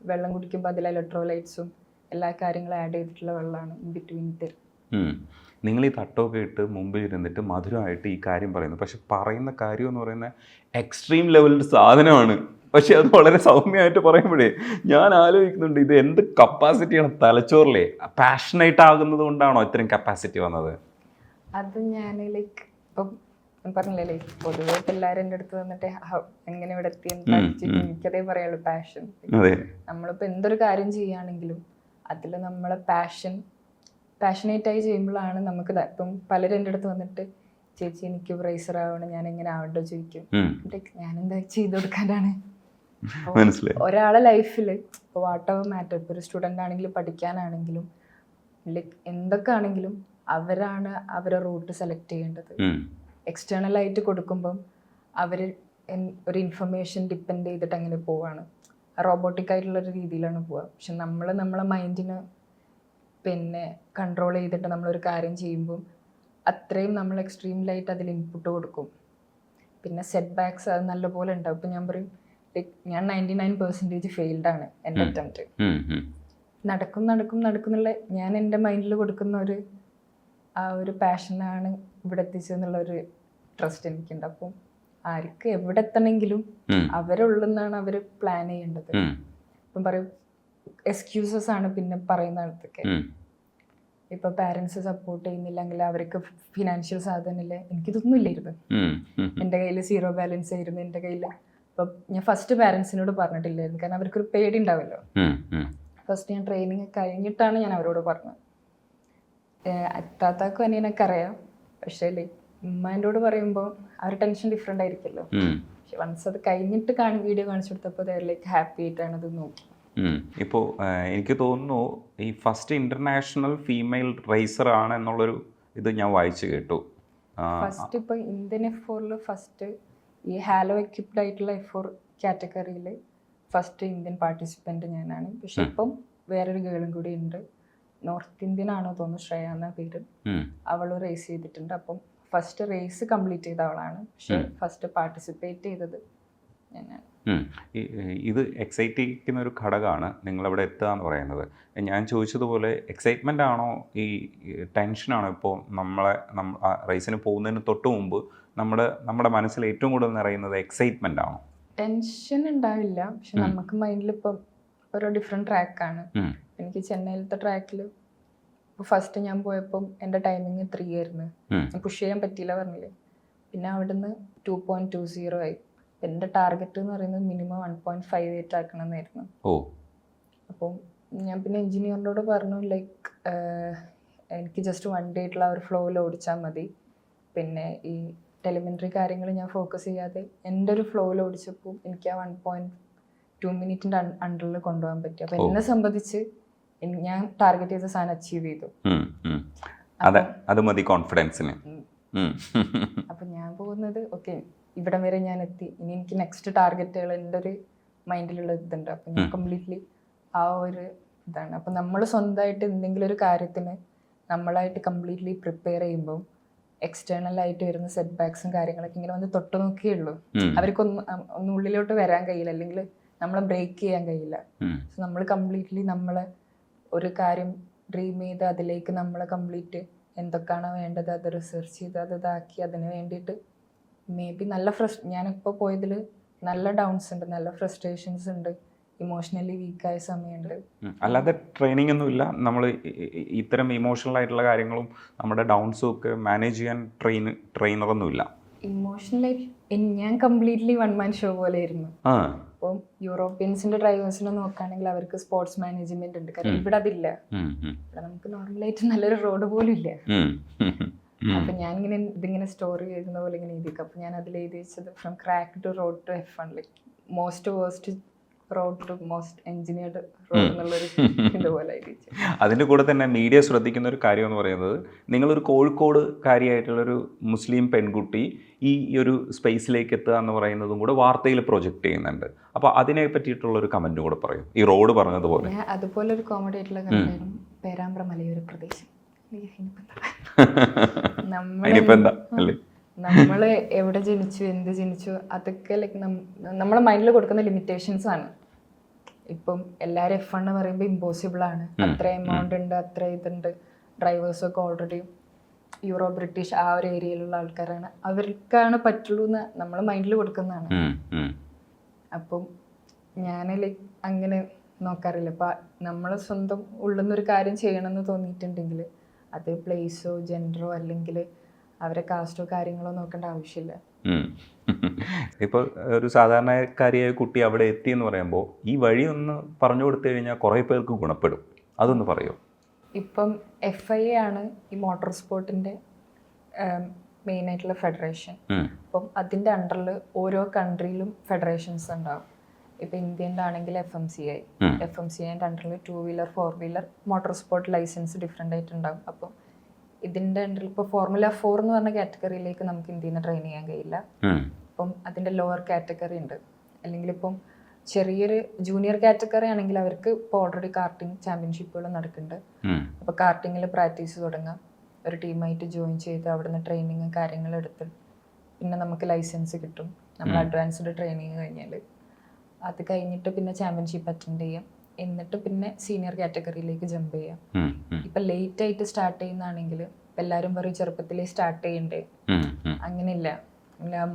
വെള്ളം കുടിക്കുമ്പോൾ അതിൽ ഇലക്ട്രോലൈറ്റ്സും എല്ലാ കാര്യങ്ങളും ആഡ് ചെയ്തിട്ടുള്ള വെള്ളമാണ് ഇൻ ബിറ്റ്വീൻ തരും. നിങ്ങൾ ഈ തട്ടമൊക്കെ ഇട്ട് മുമ്പിൽ ഇരുന്നിട്ട് മധുരമായിട്ട് ഈ കാര്യം പറയുന്നു. പക്ഷെ പറയുന്ന കാര്യം എന്ന് പറയുന്ന എക്സ്ട്രീം ലെവലിന്റെ സാധനമാണ്. പക്ഷെ അത് വളരെ സൗമ്യമായിട്ട് പറയുമ്പോഴേ ഞാൻ ആലോചിക്കുന്നുണ്ട് ഇത് എന്ത് കപ്പാസിറ്റിയാണ് തലച്ചോറിലെ? പാഷനേറ്റ് ആകുന്നത് കൊണ്ടാണോ ഇത്രയും കപ്പാസിറ്റി വന്നത്? അത് ഞാൻ ലൈക്ക് ഇപ്പം പറഞ്ഞില്ലേ ലൈക്ക് പൊതുവെ എന്റെ അടുത്ത് വന്നിട്ട് എങ്ങനെ ഇവിടെ എത്തി. എനിക്കതേ പറയുള്ളൂ പാഷൻ നമ്മളിപ്പോൾ എന്തൊരു കാര്യം ചെയ്യുകയാണെങ്കിലും അതിൽ നമ്മളെ പാഷൻ പാഷനേറ്റായി ചെയ്യുമ്പോഴാണ് നമുക്ക് ഇപ്പം പലരും എന്റെ അടുത്ത് വന്നിട്ട് ചേച്ചി എനിക്ക് പ്രൈസർ ആവണം ഞാൻ എങ്ങനെ ആവണ്ടോ? ചോദിക്കും. ഞാൻ എന്താ ഞാനെന്താ ചെയ്ത് കൊടുക്കാനാണ്? മനസ്സിലായി. ഒരാളെ ലൈഫിൽ ഇപ്പോൾ വാട്ട് എവർ മാറ്റർ ഇപ്പോൾ ഒരു സ്റ്റുഡന്റ് ആണെങ്കിലും പഠിക്കാനാണെങ്കിലും ലൈക്ക് എന്തൊക്കെ ആണെങ്കിലും അവരാണ് അവരെ റൂട്ട് സെലക്ട് ചെയ്യേണ്ടത്. എക്സ്റ്റേണൽ ആയിട്ട് കൊടുക്കുമ്പം അവർ ഒരു ഇൻഫർമേഷൻ ഡിപ്പെൻഡ് ചെയ്തിട്ട് അങ്ങനെ പോവാണ്. റോബോട്ടിക് ആയിട്ടുള്ള ഒരു രീതിയിലാണ് പോവുക പക്ഷെ നമ്മൾ നമ്മളെ മൈൻഡിന് പിന്നെ കൺട്രോൾ ചെയ്തിട്ട് നമ്മളൊരു കാര്യം ചെയ്യുമ്പോൾ അത്രയും നമ്മൾ എക്സ്ട്രീമിലായിട്ട് അതിൽ ഇൻപുട്ട് കൊടുക്കും പിന്നെ സെറ്റ് ബാക്സ് അത് നല്ലപോലെ ഉണ്ടാവും ഇപ്പം ഞാൻ പറയും ഞാൻ നയന്റി നയൻ പെർസെന്റേജ് ഫെയിൽഡ് ആണ് എന്റെ. അറ്റംപ്റ്റ്. നടക്കും നടക്കും നടക്കുന്നുള്ള ഞാൻ എന്റെ മൈൻഡിൽ കൊടുക്കുന്ന ഒരു ആ ഒരു പാഷനാണ് ഇവിടെ എത്തിച്ചതെന്നുള്ള ഒരു ട്രസ്റ്റ് എനിക്കുണ്ട് അപ്പം ആർക്ക് എവിടെ എത്തണമെങ്കിലും. അവരുള്ളെന്നാണ് അവർ പ്ലാൻ ചെയ്യേണ്ടത്. ഇപ്പം പറയും എക്സ്ക്യൂസസ് ആണ് പിന്നെ പറയുന്ന അടുത്തൊക്കെ ഇപ്പൊ പാരന്റ്സ് സപ്പോർട്ട് ചെയ്യുന്നില്ലെങ്കിൽ അവർക്ക് ഫിനാൻഷ്യൽ സാധനമില്ല. എനിക്കിതൊന്നും ഇല്ലായിരുന്നു. എന്റെ കയ്യിൽ സീറോ ബാലൻസ് ആയിരുന്നു എന്റെ കയ്യിൽ ഇപ്പൊ ഞാൻ ഫസ്റ്റ് പാരന്റ്സിനോട് പറഞ്ഞിട്ടില്ലായിരുന്നു. കാരണം അവർക്കൊരു പേടി ഉണ്ടാവുമല്ലോ ഉം. ഉം. ഫസ്റ്റ് ഞാൻ ട്രെയിനിങ് കഴിഞ്ഞിട്ടാണ് ഞാൻ അവരോട് പറഞ്ഞത്. അത്താത്താക്കും അനിയനൊക്കെ അറിയാം. പക്ഷേ ലൈക്ക് ഉമ്മാന്റോട് പറയുമ്പോൾ ആ ഒരു ടെൻഷൻ ഡിഫറെന്റ് ആയിരിക്കുമല്ലോ. പക്ഷെ വൺസ് അത് കഴിഞ്ഞിട്ട് കാണി വീഡിയോ കാണിച്ചു കൊടുത്തപ്പോൾ ലൈക്ക് ഹാപ്പി ആയിട്ടാണ് അത് നോക്കി. ഇപ്പോൾ എനിക്ക് തോന്നുന്നു ഈ ഫസ്റ്റ് ഇന്റർനാഷണൽ ഫീമെയിൽ റേസർ ആണ് എന്നുള്ളൊരു ഇത് ഞാൻ വായിച്ചു കേട്ടു. ഫസ്റ്റ് ഇപ്പോൾ ഇന്ത്യൻ എഫ് ഫോറിൽ ഫസ്റ്റ് ഈ ഹാലോ എക്യുപ്ഡ് ആയിട്ടുള്ള എഫ് ഫോർ കാറ്റഗറിയിൽ ഫസ്റ്റ് ഇന്ത്യൻ പാർട്ടിസിപ്പന്റ് ഞാനാണ്. പക്ഷെ. ഇപ്പം വേറൊരു ഗേളും കൂടി ഉണ്ട്. നോർത്ത് ഇന്ത്യൻ ആണോ തോന്നുന്നു ശ്രേയ എന്ന പേര്. അവൾ റേസ് ചെയ്തിട്ടുണ്ട്. അപ്പം ഫസ്റ്റ് റേസ് കംപ്ലീറ്റ് ചെയ്ത അവളാണ്. പക്ഷെ ഫസ്റ്റ് പാർട്ടിസിപ്പേറ്റ് ചെയ്തത് ഞാനാണ്. ഇത് എക്സൈറ്റ് ചെയ്യിക്കുന്ന ഒരു ഘടകമാണ് നിങ്ങളവിടെ എത്തുക എന്ന് പറയുന്നത്. ഞാൻ ചോദിച്ചതുപോലെ എക്സൈറ്റ്മെന്റ് ആണോ ഈ ടെൻഷനാണോ ഇപ്പോൾ നമ്മളെ നമ്മ റേസിന് പോകുന്നതിന് തൊട്ട് മുമ്പ് നമ്മുടെ നമ്മുടെ മനസ്സിൽ ഏറ്റവും കൂടുതൽ നിറയുന്നത് എക്സൈറ്റ്മെന്റ് ആണോ? ടെൻഷൻ ഉണ്ടാവില്ല. പക്ഷെ നമുക്ക് മൈൻഡിൽ ഇപ്പം ഓരോ ഡിഫറെന്റ് ട്രാക്കാണ് എനിക്ക് ചെന്നൈയിലത്തെ ട്രാക്കിൽ ഫസ്റ്റ് ഞാൻ പോയപ്പം എന്റെ ടൈമിങ് ത്രീ ആയിരുന്നു. പുഷ് ചെയ്യാൻ പറ്റിയില്ല പറഞ്ഞില്ലേ. പിന്നെ അവിടുന്ന് ടു പോയിന്റ് ടു സീറോ ആയി. എന്റെ ടാർഗറ്റ് എന്ന് പറയുന്നത് minimum one point five eight ആക്കണം എന്നായിരുന്നു ഓ. അപ്പം ഞാൻ പിന്നെ എഞ്ചിനീയറിനോട് പറഞ്ഞു ലൈക്ക് എനിക്ക് ജസ്റ്റ് വൺ ഡേ ആയിട്ടുള്ള ഒരു ഫ്ലോയിൽ ഓടിച്ചാൽ മതി. പിന്നെ ഈ ടെലിമെന്ററി കാര്യങ്ങൾ ഞാൻ ഫോക്കസ് ചെയ്യാതെ എന്റെ ഒരു ഫ്ലോയിൽ ഓടിച്ചപ്പോൾ എനിക്ക് ആ വൺ പോയിന്റ് ടു മിനിറ്റിന്റെ അണ്ടറിൽ കൊണ്ടുപോകാൻ പറ്റി. അപ്പോൾ എന്നെ സംബന്ധിച്ച് ഞാൻ ടാർഗറ്റ് ചെയ്ത സാധനം അച്ചീവ് ചെയ്തു. അതെ മതി കോൺഫിഡൻസിന്. അപ്പം ഞാൻ പോകുന്നത് ഓക്കെ ഇവിടം വരെ ഞാൻ എത്തി. ഇനി എനിക്ക് നെക്സ്റ്റ് ടാർഗറ്റുകൾ എന്റെ ഒരു മൈൻഡിലുള്ള ഇതുണ്ട്. അപ്പം ഞാൻ കംപ്ലീറ്റ്ലി ആ ഒരു ഇതാണ്. അപ്പം നമ്മൾ സ്വന്തമായിട്ട് എന്തെങ്കിലും ഒരു കാര്യത്തിന് നമ്മളായിട്ട് കംപ്ലീറ്റ്ലി പ്രിപ്പയർ ചെയ്യുമ്പോൾ എക്സ്റ്റേണൽ ആയിട്ട് വരുന്ന സെറ്റ് ബാക്സും കാര്യങ്ങളൊക്കെ ഇങ്ങനെ വന്ന് തൊട്ട് നോക്കിയേ ഉള്ളൂ. അവർക്കൊന്ന് ഒന്ന് ഉള്ളിലോട്ട് വരാൻ കഴിയില്ല. അല്ലെങ്കിൽ നമ്മളെ ബ്രേക്ക് ചെയ്യാൻ കഴിയില്ല. സോ നമ്മൾ കംപ്ലീറ്റ്ലി നമ്മളെ ഒരു കാര്യം ഡ്രീം ചെയ്ത് അതിലേക്ക് നമ്മളെ കംപ്ലീറ്റ് എന്തൊക്കെയാണോ വേണ്ടത് അത് റിസർച്ച് ചെയ്ത് അത് ഇതാക്കി അതിന് വേണ്ടിയിട്ട് മേ ബി നല്ല ഫ്രസ് ഞാനിപ്പോൾ പോയതിൽ നല്ല ഡൗൺസ് ഉണ്ട് നല്ല ഫ്രസ്ട്രേഷൻസ് ഉണ്ട് ഇമോഷണലി വീക്കായ സമയമുണ്ട്. അല്ലാതെ ട്രെയിനിങ് ഒന്നുമില്ല നമ്മൾ ഇത്തരം ഇമോഷണൽ ആയിട്ടുള്ള കാര്യങ്ങളും നമ്മുടെ ഡൗൺസും ഒക്കെ മാനേജ് ചെയ്യാൻ ട്രെയിൻ ട്രെയിനറൊന്നുമില്ല ഇമോഷണലി ഞാൻ കംപ്ലീറ്റ്ലി വൺ മാൻ ഷോ പോലെ ആയിരുന്നു ആ. അപ്പം യൂറോപ്യൻസിന്റെ ഡ്രൈവേഴ്സിനെ നോക്കുകയാണെങ്കിൽ അവർക്ക് സ്പോർട്സ് മാനേജ്മെന്റ് ഉണ്ട്. കാരണം ഇവിടെ അതില്ല. ഇവിടെ നമുക്ക് നോർമലായിട്ട് നല്ലൊരു റോഡ് പോലും ഇല്ല. ഇങ്ങനെ ഇതിങ്ങനെ സ്റ്റോറി എഴുതുന്ന പോലെ ഇങ്ങനെ എഴുതിക്കും അപ്പോൾ ഞാൻ അതിൽ എഴുതി വെച്ചത് from crack to road to F one like most waste road to most engineered road എന്നുള്ളൊരു ഇതുപോലെ എഴുതി. അതിന്റെ കൂടെ തന്നെ മീഡിയ ശ്രദ്ധിക്കുന്ന ഒരു കാര്യം എന്ന് പറയുന്നത് നിങ്ങളൊരു കോഴിക്കോട് കാര്യമായിട്ടുള്ളൊരു മുസ്ലിം പെൺകുട്ടി ഈ ഒരു സ്പേസിലേക്ക് എത്തുക എന്ന് പറയുന്നതും കൂടെ വാർത്തയിൽ പ്രൊജക്റ്റ് ചെയ്യുന്നുണ്ട്. അപ്പോൾ അതിനെ പറ്റിയിട്ടുള്ള ഒരു കമന്റും കൂടെ പറയും. ഈ റോഡ് പറഞ്ഞതുപോലെ. അതുപോലെ ഒരു കോമഡി ആയിട്ടുള്ള പേരാമ്പ്ര മലയോര പ്രദേശം? നമ്മളെ എവിടെ ജനിച്ചു എന്ത് ജനിച്ചു അതൊക്കെ ലൈക്ക് നമ്മളെ മൈൻഡിൽ കൊടുക്കുന്ന ലിമിറ്റേഷൻസ് ആണ്. ഇപ്പം എല്ലാവരും എഫ് എന്ന് പറയുമ്പോൾ ഇമ്പോസിബിൾ ആണ്. അത്ര എമൗണ്ട് ഉണ്ട് അത്ര ഇതുണ്ട്. ഡ്രൈവേഴ്സ് ഒക്കെ ഓൾറെഡി യൂറോ ബ്രിട്ടീഷ് ആ ഒരു ഏരിയയിലുള്ള ആൾക്കാരാണ്. അവർക്കാണ് പറ്റുള്ളൂ എന്ന് നമ്മൾ മൈൻഡിൽ കൊടുക്കുന്നതാണ്. അപ്പം ഞാൻ ലൈക്ക് അങ്ങനെ നോക്കാറില്ല. അപ്പം നമ്മൾ സ്വന്തം ഉള്ളുന്നൊരു കാര്യം ചെയ്യണമെന്ന് തോന്നിയിട്ടുണ്ടെങ്കിൽ അത് പ്ലേസോ ജെൻഡറോ അല്ലെങ്കിൽ അവരെ കാസ്റ്റോ കാര്യങ്ങളോ നോക്കേണ്ട ആവശ്യമില്ല. ഇപ്പോൾ ഒരു സാധാരണക്കാരിയായ കുട്ടി അവിടെ എത്തി എന്ന് പറയുമ്പോൾ ഈ വഴി ഒന്ന് പറഞ്ഞു കൊടുത്തു കഴിഞ്ഞാൽ കുറേ പേർക്ക് ഗുണപ്പെടും. അതൊന്ന് പറയോ? ഇപ്പം എഫ് ഐ എ ആണ് ഈ മോട്ടോർ സ്പോർട്ടിന്റെ മെയിൻ ആയിട്ടുള്ള ഫെഡറേഷൻ. അപ്പം അതിന്റെ അണ്ടറിൽ ഓരോ കൺട്രിയിലും ഫെഡറേഷൻസ് ഉണ്ടാവും. ഇപ്പം ഇന്ത്യന്റെ ആണെങ്കിൽ F M C I F M C ഐന്റെ അണ്ടറിൽ two wheeler four wheeler motor sport licence different ആയിട്ടുണ്ടാവും. അപ്പം ഇതിന്റെ അണ്ടറിൽ ഇപ്പോൾ ഫോർമുല ഫോർ എന്ന് പറഞ്ഞ കാറ്റഗറിയിലേക്ക് നമുക്ക് ഇന്ത്യയിൽ നിന്ന് ട്രെയിൻ ചെയ്യാൻ കഴിയില്ല. അപ്പം അതിന്റെ ലോവർ കാറ്റഗറി ഉണ്ട്. അല്ലെങ്കിൽ ഇപ്പം ചെറിയൊരു ജൂനിയർ കാറ്റഗറി ആണെങ്കിൽ അവർക്ക് ഇപ്പോൾ ഓൾറെഡി കാർട്ടിംഗ് ചാമ്പ്യൻഷിപ്പുകൾ നടക്കുന്നുണ്ട്. അപ്പോൾ കാർട്ടിങ്ങിൽ പ്രാക്ടീസ് തുടങ്ങാം. ഒരു ടീമായിട്ട് ജോയിൻ ചെയ്ത് അവിടുന്ന് ട്രെയിനിങ് കാര്യങ്ങൾ എടുത്ത് പിന്നെ നമുക്ക് ലൈസൻസ് കിട്ടും. നമ്മൾ അഡ്വാൻസ്ഡ് ട്രെയിനിങ് കഴിഞ്ഞാൽ അത് കഴിഞ്ഞിട്ട് പിന്നെ ചാമ്പ്യൻഷിപ്പ് അറ്റൻഡ് ചെയ്യാം. എന്നിട്ട് പിന്നെ സീനിയർ കാറ്റഗറിയിലേക്ക് ജമ്പ് ചെയ്യാം. ഇപ്പൊ. ലേറ്റ് ആയിട്ട് സ്റ്റാർട്ട് ചെയ്യുന്നതാണെങ്കിൽ ഇപ്പൊ എല്ലാരും പറയും ചെറുപ്പത്തിലേ സ്റ്റാർട്ട് ചെയ്യണ്ടേ. അങ്ങനെയില്ല.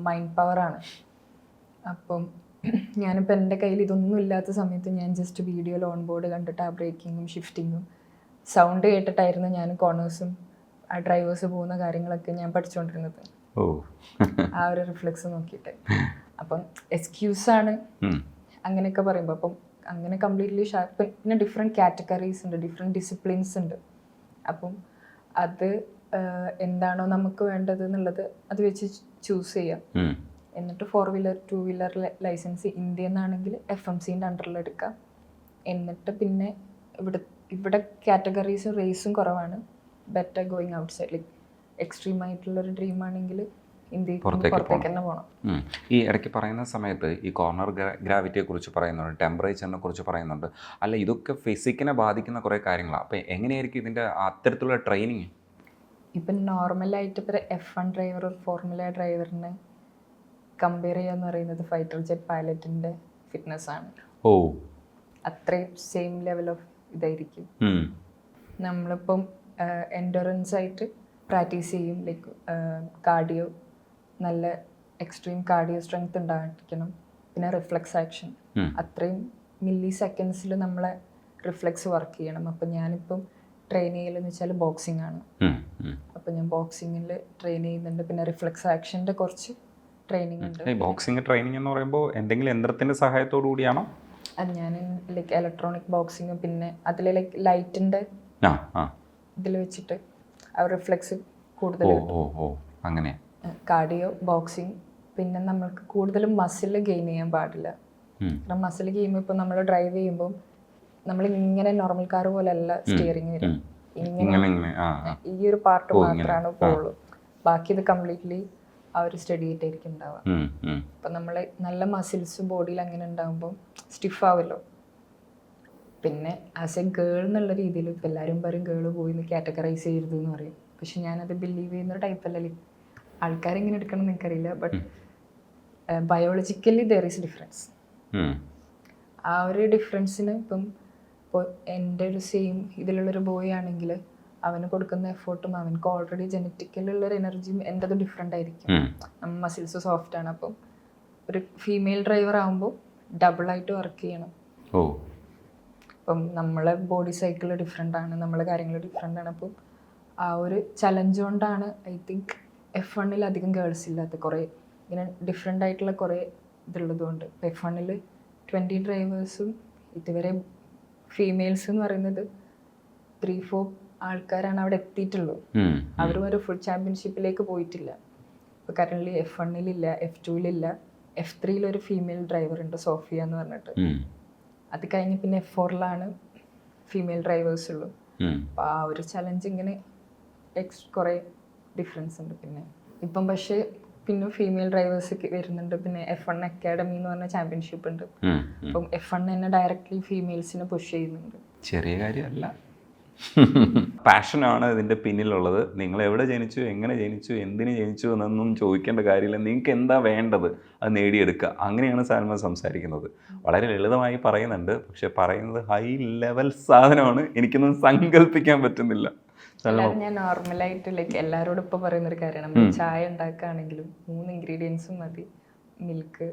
മൈൻഡ് ആണ്. അപ്പം ഞാനിപ്പോൾ എന്റെ കയ്യിൽ ഇതൊന്നും ഇല്ലാത്ത സമയത്ത് ഞാൻ ജസ്റ്റ് വീഡിയോ ലോൺ ബോർഡ് കണ്ടിട്ട് ആ ബ്രേക്കിങ്ങും ഷിഫ്റ്റിങ്ങും സൗണ്ട് കേട്ടിട്ടായിരുന്നു ഞാൻ കോർണേഴ്സും ആ ഡ്രൈവേഴ്സ് പോകുന്ന കാര്യങ്ങളൊക്കെ ഞാൻ പഠിച്ചുകൊണ്ടിരുന്നത് ആ ഒരു റിഫ്ലക്സ് നോക്കിയിട്ട്. അപ്പം എക്സ്ക്യൂസാണ്. അങ്ങനെയൊക്കെ പറയുമ്പോൾ അപ്പം അങ്ങനെ കംപ്ലീറ്റ്ലി ഷാർപ്പ് പിന്നെ ഡിഫറെന്റ് കാറ്റഗറീസ് ഉണ്ട് ഡിഫറെന്റ് ഡിസിപ്ലിൻസ് ഉണ്ട്. അപ്പം അത് എന്താണോ നമുക്ക് വേണ്ടത് എന്നുള്ളത് അത് വെച്ച് ചൂസ് ചെയ്യാം. എന്നിട്ട് four wheeler two wheeler licence ഇന്ത്യയിൽ നിന്നാണെങ്കിൽ എഫ് എം സിന്റെ അണ്ടറിൽ എടുക്കാം. എന്നിട്ട് പിന്നെ ഇവിടെ ഇവിടെ കാറ്റഗറീസും റേസും കുറവാണ്. Better going outside like extreme ആയിട്ടുള്ളൊരു ഡ്രീം പുറത്തേക്ക് തന്നെ പോകണം ഈ ഇടയ്ക്ക് പറയുന്ന സമയത്ത് ഈ കോർണർ ഗ്രാവിറ്റിയെ കുറിച്ച് പറയുന്നുണ്ട് ടെമ്പറേച്ചറിനെ കുറിച്ച് പറയുന്നുണ്ട്. അല്ല ഇതൊക്കെ ഫിസിക്കിനെ ബാധിക്കുന്ന കുറേ കാര്യങ്ങളാണ് അപ്പോൾ എങ്ങനെയായിരിക്കും ഇതിന്റെ അത്തരത്തിലുള്ള ട്രെയിനിങ് ഇപ്പം നോർമലായിട്ട് ഇപ്പോൾ എഫ് വൺ ഡ്രൈവർ ഫോർമുല ഡ്രൈവറിനെ കമ്പയർ ചെയ്യുക എന്ന് പറയുന്നത് ഫൈറ്റർ ജെറ്റ് പൈലറ്റിന്റെ ഫിറ്റ്നസ് ആണ്. ഓ. അത്രയും സെയിം ലെവൽ ഓഫ് ഇതായിരിക്കും. നമ്മളിപ്പം എൻഡുറൻസ് ആയിട്ട് പ്രാക്ടീസ് ചെയ്യും ലൈക്ക് കാർഡിയോ നല്ല എക്സ്ട്രീം കാർഡിയോ സ്ട്രെങ്ത് ഉണ്ടായിരിക്കണം. പിന്നെ റിഫ്ലക്സ് ആക്ഷൻ അത്രയും മില്ലി സെക്കൻഡ്സിൽ നമ്മളെ റിഫ്ലക്സ് വർക്ക് ചെയ്യണം. അപ്പം ഞാനിപ്പം ട്രെയിൻ ചെയ്യലെന്ന് വെച്ചാൽ ബോക്സിംഗ് ആണ്. അപ്പം ഞാൻ ബോക്സിങ്ങിൽ ട്രെയിൻ ചെയ്യുന്നുണ്ട്. പിന്നെ റിഫ്ലക്സ് ആക്ഷന്റെ കുറച്ച് ട്രെയിനിങ് ഉണ്ട്. ബോക്സിംഗ് ട്രെയിനിങ് എന്ന് പറയുമ്പോൾ എന്തെങ്കിലും യന്ത്രത്തിന്റെ സഹായത്തോടു കൂടിയാണോ? അത് ഞാൻ ലൈക്ക് ഇലക്ട്രോണിക് ബോക്സിങ്ങും പിന്നെ അതിൽ ലൈക്ക് ആ ഇതിൽ വെച്ചിട്ട് ആ റിഫ്ലക്സ് കൂടുതൽ അങ്ങനെ. കാർഡിയോ ബോക്സിങ് പിന്നെ നമ്മൾക്ക് കൂടുതലും മസിൽ ഗെയിൻ ചെയ്യാൻ പാടില്ല. കാരണം മസിൽ ഗെയിം ഇപ്പോൾ നമ്മൾ ഡ്രൈവ് ചെയ്യുമ്പോൾ നമ്മൾ ഇങ്ങനെ നോർമൽ കാർ പോലെയല്ല സ്റ്റിയറിംഗ് വരും ഇങ്ങനെ. ഈ ഒരു പാർട്ട്. മാത്രമാണ് പോകുള്ളൂ ബാക്കി ഇത് കംപ്ലീറ്റ്ലി ആ ഒരു സ്റ്റഡി ആയിട്ടായിരിക്കും ഉണ്ടാവുക. അപ്പം നമ്മൾ നല്ല മസിൽസ് ബോഡിയിൽ അങ്ങനെ ഉണ്ടാകുമ്പോൾ സ്റ്റിഫ് ആവുമല്ലോ പിന്നെ ആസ് എ ഗേൾ എന്നുള്ള രീതിയിൽ ഇപ്പം എല്ലാവരും പറയും ഗേൾ പോയി കാറ്റഗറൈസ് ചെയ്യരുത് എന്ന് പറയും. പക്ഷെ ഞാനത് ബിലീവ് ചെയ്യുന്ന ടൈപ്പ് അല്ലല്ലേ. ആൾക്കാരെങ്ങനെ എടുക്കണം എന്ന് എനിക്കറിയില്ല but biologically there is difference ആ ഒരു ഡിഫറൻസിന് ഇപ്പം ഇപ്പോൾ എന്റെ ഒരു സെയിം ഇതിലുള്ളൊരു ബോയ് ആണെങ്കിൽ അവന് കൊടുക്കുന്ന എഫേർട്ടും അവനക്ക് ഓൾറെഡി ജനറ്റിക്കലുള്ളൊരു എനർജിയും എന്റെത് ഡിഫറെന്റ് ആയിരിക്കും. മസിൽസ് സോഫ്റ്റ് ആണ്. അപ്പം ഒരു ഫീമെയിൽ ഡ്രൈവർ ആകുമ്പോൾ ഡബിളായിട്ട് വർക്ക് ചെയ്യണം. ഓ. അപ്പം നമ്മളെ ബോഡി സൈക്കിൾ ഡിഫറെന്റ് ആണ് നമ്മളെ കാര്യങ്ങൾ ഡിഫറെന്റ് ആണ്. അപ്പം ആ ഒരു ചലഞ്ച് കൊണ്ടാണ് ഐ തിങ്ക് എഫ് വണ്ണിൽ അധികം ഗേൾസ് ഇല്ലാത്ത കുറേ ഇങ്ങനെ ഡിഫറെന്റ് ആയിട്ടുള്ള കുറേ ഇതുള്ളതുകൊണ്ട്. എഫ് വണ്ണിൽ ട്വന്റി ഡ്രൈവേഴ്സും ഇതുവരെ ഫീമെയിൽസ് എന്ന് പറയുന്നത് ത്രീ ഫോർ ആൾക്കാരാണ് അവിടെ എത്തിയിട്ടുള്ളൂ അവരും ഒരു ഫുൾ ചാമ്പ്യൻഷിപ്പിലേക്ക് പോയിട്ടില്ല. ഇപ്പോൾ കറന്റ്ലി എഫ് വണ്ണിലില്ല എഫ് ടുവിലില്ല എഫ് ത്രീയിൽ ഒരു ഫീമെയിൽ ഡ്രൈവർ ഉണ്ട് സോഫിയ എന്ന് പറഞ്ഞിട്ട്. അത് കഴിഞ്ഞ് പിന്നെ എഫ് ഫോറിലാണ് ഫീമെയിൽ ഡ്രൈവേഴ്സ് ഉള്ളൂ. അപ്പോൾ ആ ഒരു ചലഞ്ച് ഇങ്ങനെ എക്സ് കുറേ ഡിഫറൻസ് ഉണ്ട് പിന്നെ. ഇപ്പം പക്ഷേ പിന്നെ ഫീമെയിൽ ഡ്രൈവേഴ്സ് വരുന്നുണ്ട്. പിന്നെ എഫ് വൺ അക്കാഡമി എന്ന് പറഞ്ഞ ചാമ്പ്യൻഷിപ്പ് ഉണ്ട്. അപ്പം എഫ് വൺ തന്നെ ഡയറക്റ്റ്ലി ഫീമെയിൽസിനെ പുഷ് ചെയ്യുന്നുണ്ട്. ചെറിയ കാര്യമല്ല. പാഷനാണ് ഇതിന്റെ പിന്നിലുള്ളത്. നിങ്ങൾ എവിടെ ജനിച്ചു എങ്ങനെ ജനിച്ചു എന്തിന് ജനിച്ചു എന്നൊന്നും ചോദിക്കേണ്ട കാര്യമില്ല. നിങ്ങൾക്ക് എന്താ വേണ്ടത് അത് നേടിയെടുക്കുക. അങ്ങനെയാണ് സാൽമ സംസാരിക്കുന്നത്. വളരെ ലളിതമായി പറയുന്നുണ്ട്. പക്ഷെ പറയുന്നത് ഹൈ ലെവൽ സാധനമാണ്. എനിക്കൊന്നും സങ്കല്പിക്കാൻ പറ്റുന്നില്ല. എല്ലാവരും ഞാൻ നോർമലായിട്ട് ലൈക്ക് എല്ലാവരോടും ഇപ്പൊ പറയുന്ന ഒരു കാര്യമാണ് നമ്മൾ ചായ ഉണ്ടാക്കുകയാണെങ്കിലും മൂന്ന് ഇൻഗ്രീഡിയൻസും മതി. മിൽക്ക്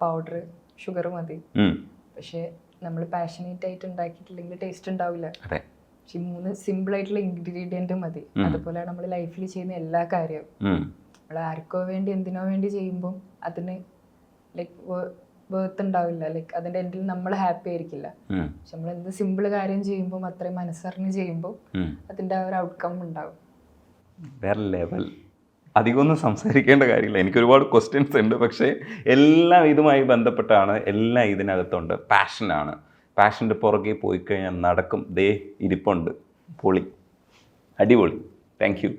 പൗഡർ ഷുഗർ മതി. പക്ഷെ നമ്മൾ പാഷനേറ്റ് ആയിട്ട് ഉണ്ടാക്കിയിട്ടില്ലെങ്കിൽ ടേസ്റ്റ് ഉണ്ടാവില്ല. പക്ഷെ ഈ മൂന്ന് സിമ്പിൾ ആയിട്ടുള്ള ഇൻഗ്രീഡിയന്റ് മതി. അതുപോലെ നമ്മൾ ലൈഫിൽ ചെയ്യുന്ന എല്ലാ കാര്യവും. നമ്മൾ ആർക്കോ വേണ്ടി എന്തിനോ വേണ്ടി ചെയ്യുമ്പോൾ അതിന് ലൈക്ക് വേർത്ത് ഉണ്ടാവില്ല. ലൈക്ക് അതിന്റെ എൻഡിൽ നമ്മൾ ഹാപ്പി ആയിരിക്കില്ല. പക്ഷെ നമ്മൾ എന്ത് സിമ്പിൾ കാര്യം ചെയ്യുമ്പോൾ അത്രയും മനസ്സറിഞ്ഞ് ചെയ്യുമ്പോൾ അതിന്റെ ഒരു ഔട്ട്കം ഉണ്ടാവും. വേറെ ലെവൽ അധികമൊന്നും സംസാരിക്കേണ്ട കാര്യമില്ല. എനിക്ക് ഒരുപാട് ക്വസ്റ്റ്യൻസ് ഉണ്ട്. പക്ഷേ എല്ലാം ഇതുമായി ബന്ധപ്പെട്ടാണ്. എല്ലാം ഇതിനകത്തുണ്ട്. പാഷനാണ് പാഷന്റെ പുറകെ പോയി കഴിഞ്ഞാൽ നടക്കും. ദേ ഇരിപ്പുണ്ട്. പൊളി. അടിപൊളി. Thank you